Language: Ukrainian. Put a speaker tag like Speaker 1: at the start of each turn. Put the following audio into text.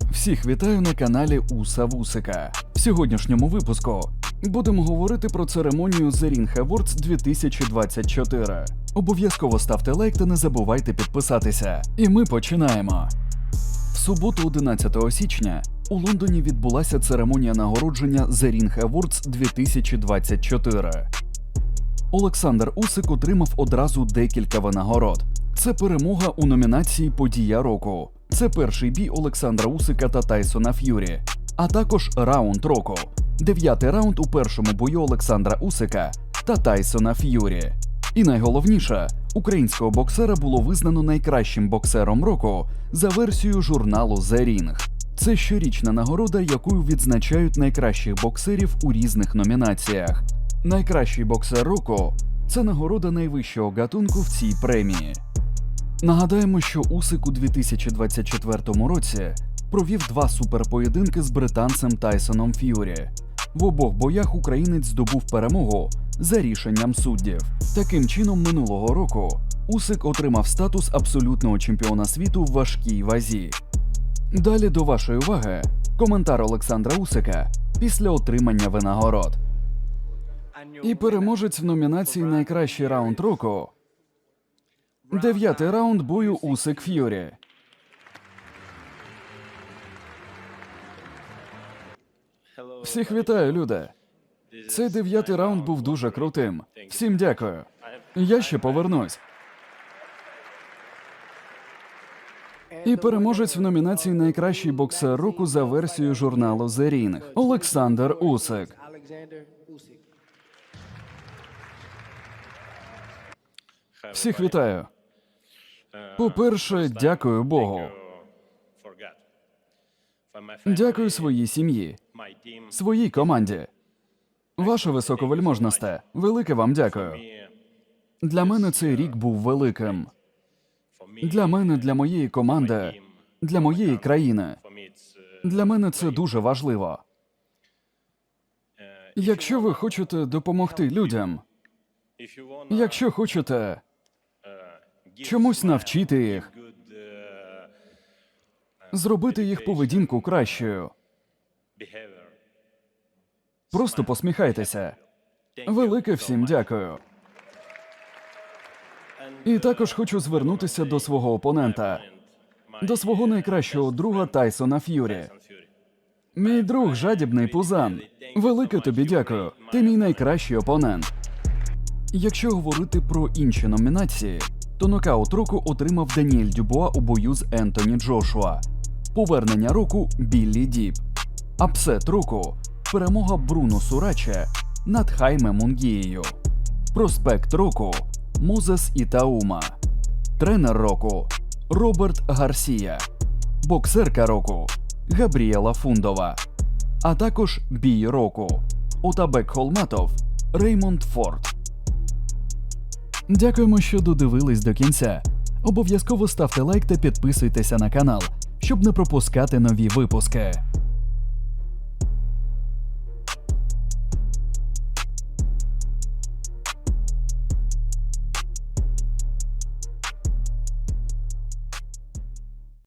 Speaker 1: Всіх вітаю на каналі Уса Вусика. В сьогоднішньому випуску будемо говорити про церемонію The Ring Awards 2024. Обов'язково ставте лайк та не забувайте підписатися. І ми починаємо. В суботу, 11 січня, у Лондоні відбулася церемонія нагородження The Ring Awards 2024. Олександр Усик отримав одразу декілька винагород. Це перемога у номінації Подія року. Це перший бій Олександра Усика та Тайсона Ф'юрі, а також раунд року. Дев'ятий раунд у першому бою Олександра Усика та Тайсона Ф'юрі. І найголовніше, українського боксера було визнано найкращим боксером року за версією журналу The Ring. Це щорічна нагорода, якою відзначають найкращих боксерів у різних номінаціях. Найкращий боксер року це нагорода найвищого гатунку в цій премії. Нагадаємо, що Усик у 2024 році провів два суперпоєдинки з британцем Тайсоном Ф'юрі. В обох боях українець здобув перемогу за рішенням суддів. Таким чином, минулого року Усик отримав статус абсолютного чемпіона світу в важкій вазі. Далі до вашої уваги коментар Олександра Усика після отримання винагород. І переможець в номінації Найкращий раунд року. Дев'ятий раунд бою Усик Ф'юрі. Всіх вітаю, люди. Цей дев'ятий раунд був дуже крутим. Всім дякую. Я ще повернусь. І переможець в номінації Найкращий боксер року за версією журналу The Ring Олександр Усик. Всіх вітаю. По-перше, дякую Богу. Дякую своїй сім'ї, своїй команді. Ваше високовельможносте, велике вам дякую. Для мене цей рік був великим. Для мене, для моєї команди, для моєї країни. Для мене це дуже важливо. Якщо ви хочете допомогти людям, якщо хочете чомусь навчити їх, зробити їх поведінку кращою, просто посміхайтеся. Велике всім дякую. І також хочу звернутися до свого опонента, до свого найкращого друга Тайсона Ф'юрі. Мій друг жадібний пузан. Велике тобі дякую. Ти мій найкращий опонент. Якщо говорити про інші номінації, то нокаут року отримав Даніель Дюбуа у бою з Ентоні Джошуа, повернення року Біллі Діп, апсет року перемога Бруно Сураче над Хайме Мунгією, проспект року Мозес Ітаума, тренер року Роберт Гарсія, боксерка року Габріела Фундова, а також бій року Отабек Холматов Реймонд Форд. Дякуємо, що додивились до кінця. Обов'язково ставте лайк та підписуйтеся на канал, щоб не пропускати нові випуски.